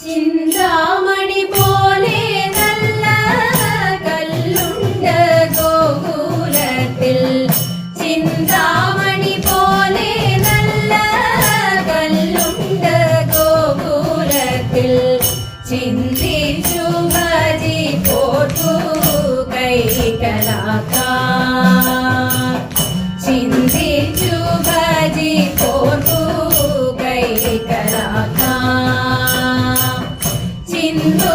சிந்தாமணி போலே நல்ல கல்லுண்ட கோகுலத்தில் சிந்தாமணி போலே நல்ல கல்லுண்ட கோகுலத்தில் சிந்திச்சு பஜி போட்டு கை கலாக்கா. சிந்திச்சு பஜி போட்டு கை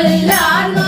சொல்லான்